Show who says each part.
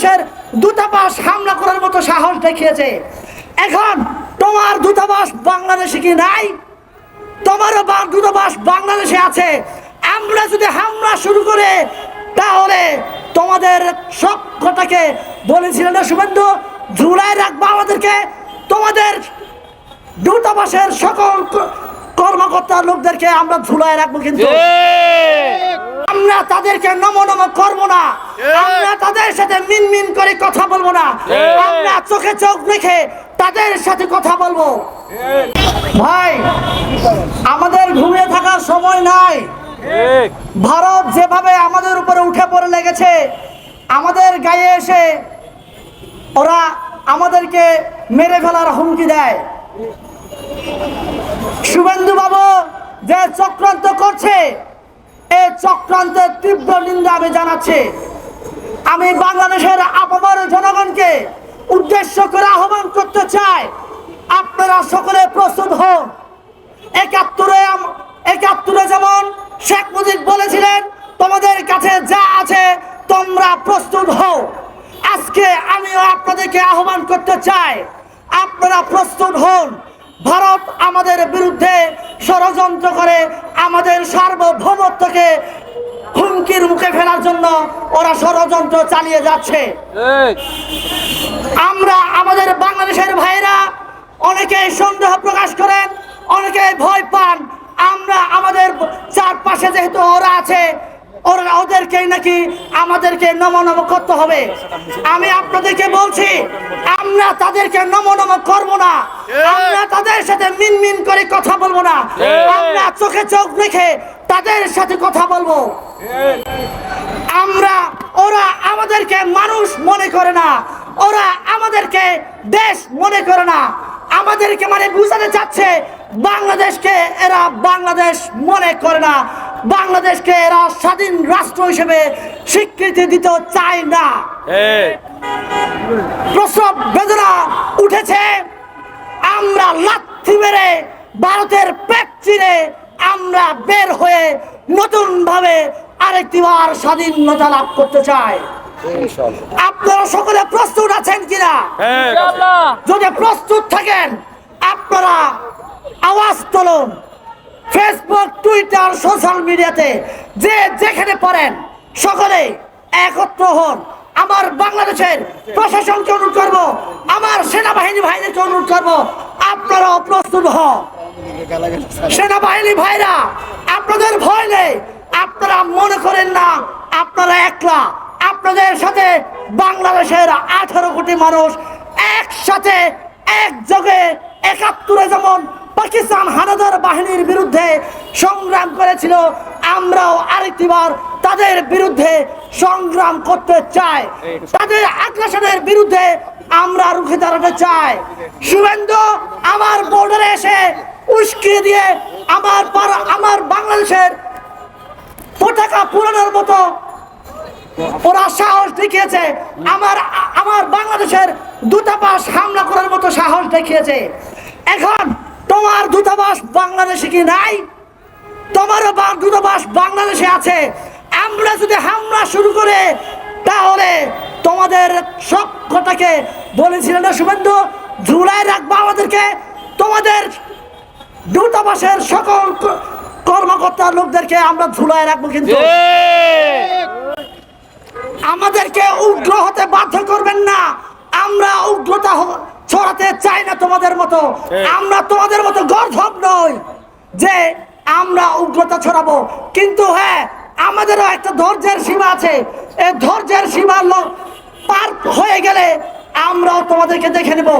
Speaker 1: বাংলাদেশের দূতাবাস হামলা করার মতো সাহস দেখিয়েছে। এখন তোমার দূতাবাস বাংলাদেশে কি নাই? তোমারও দূতাবাস বাংলাদেশে আছে। আমরা যদি হামলা শুরু করে, তাহলে তোমাদের সক্ষটাকে বলেছিলেন শুভেন্দু? ঝুলাই রাখব আমাদেরকে। তোমাদের দূতাবাসের সকল কর্মকর্তা লোকদেরকে আমরা ঝুলাই রাখব কিন্তু। আমরা তাদেরকে নম নম করব না। আমরা তাদের সাথে মিন মিন করে কথা বলব না। আমরা চোখে চোখ রেখে তাদের সাথে কথা বলব। ভাই আমাদের ঘুমিয়ে থাকার সময় নাই। ভারত যেভাবে আমাদের উপরে উঠে পড়ে লেগেছে আমাদের গায়ে এসে ওরা আমাদেরকে মেরে ফেলার হুমকি দেয়। শুভেন্দু বাবু যে চক্রান্ত করছে এই চক্রান্তের তীব্র নিন্দা আমি জানাচ্ছি। আমি বাংলাদেশের আপামর জনগণকে উদ্দেশ্য করে আহ্বান করতে চাই, আপনারা সকলে প্রস্তুত হন। একাত্তরে একাত্তরে যেমন শেখ মুজিব বলেছিলেন, তোমাদের কাছে যা আছে তোমরা প্রস্তুত হও। আজকে আমিও আপনাদেরকে আহ্বান করতে চাই, আপনারা প্রস্তুত হন। ভারত আমাদের বিরুদ্ধে ষড়যন্ত্র করে আমাদের সার্বভৌমত্বকে হুমকির মুখে ফেলার জন্য ওরা ষড়যন্ত্র চালিয়ে যাচ্ছে। আমরা আমাদের বাংলাদেশের ভাইরা অনেকে সন্দেহ প্রকাশ করেন অনেকে ভয় পান। আমরা আমাদের চারপাশে যেহেতু ওরা আছে ওরা ওদেরকেই নাকি আমাদেরকে নম নম করতে হবে। আমি আপনাদেরকে বলছি আমরা তাদেরকে নম নম করব না। আমরা তাদের সাথে মিন মিন করে কথা বলব না। চোখে চোখ রেখে তাদের সাথে কথা বলব। আমরা, ওরা আমাদেরকে মানুষ মনে করে না। ওরা আমাদেরকে দেশ মনে করে না। আমাদেরকে মানে বুঝাতে চাচ্ছে, বাংলাদেশকে এরা বাংলাদেশ মনে করে না। বাংলাদেশকে এরা স্বাধীন রাষ্ট্র হিসেবে স্বীকৃতি দিতে চায় না। প্রসব বেদনা উঠেছে। আমরা লাথি মেরে, ভারতের পেট চিরে আমরা বের হয়ে নতুন ভাবে আরেকটিবার স্বাধীনতা লাভ করতে চাই। আপনারা সকলে প্রস্তুত আছেন কিনা? যদি প্রস্তুত থাকেন আপনারা আওয়াজ তুলুন। ফেসবুক টুইটার সোশ্যাল মিডিয়াতে যে যেখানে পারেন সকলে একত্র হন। আমার বাংলাদেশের প্রশাসনকে অনুরোধ করব আমার সেনাবাহিনী ভাইদেরকে অনুরোধ করব আপনারাও প্রস্তুত হন সেনাবাহিনী ভাইরা, আপনাদের ভয় নেই। আপনারা মনে করেন না, আপনারা একলা। আপনাদের সাথে বাংলাদেশের আঠারো কোটি মানুষ একসাথে, একযোগে, একাত্তরে যেমন পাকিস্তান হানাদার বাহিনীর বিরুদ্ধে সংগ্রাম করেছিল, আমরাও আরেকটিবার তাদের বিরুদ্ধে সংগ্রাম করতে চাই তাদের আগ্রাসনের বিরুদ্ধে আমরা রুখে দাঁড়াতে চাই। শুভেন্দু আমার বর্ডারে এসে উস্কিয়ে দিয়ে আমার আমার বাংলাদেশের পতাকা পুরানোর মতো ওরা সাহস দেখিয়েছে। আমার আমার বাংলাদেশের দূতাবাস হামলা করার মতো সাহস দেখিয়েছে। এখন তোমার দূতাবাস বাংলাদেশে কি নাই? তোমারও দূতাবাস বাংলাদেশে আছে। আমরা যদি হামলা শুরু করে তাহলে তোমাদের সক্ষটাকে বলেছিলেন না শুভেন্দু? ঝুলাই রাখব আমাদেরকে। তোমাদের দূতাবাসের সকল কর্মকর্তা লোকদেরকে আমরা ঝুলাই রাখব কিন্তু। আমাদেরকে উগ্র হতে বাধ্য করবেন না। আমরা উগ্রতা ছড়াতে চাই না তোমাদের মতো। আমরা তোমাদের মতো গর্ধব নই যে আমরা উগ্রতা ছড়াবো। কিন্তু হ্যাঁ আমাদেরও একটা ধৈর্যের সীমা আছে। এই ধৈর্যের সীমা পার হয়ে গেলে আমরাও তোমাদেরকে দেখে নেব।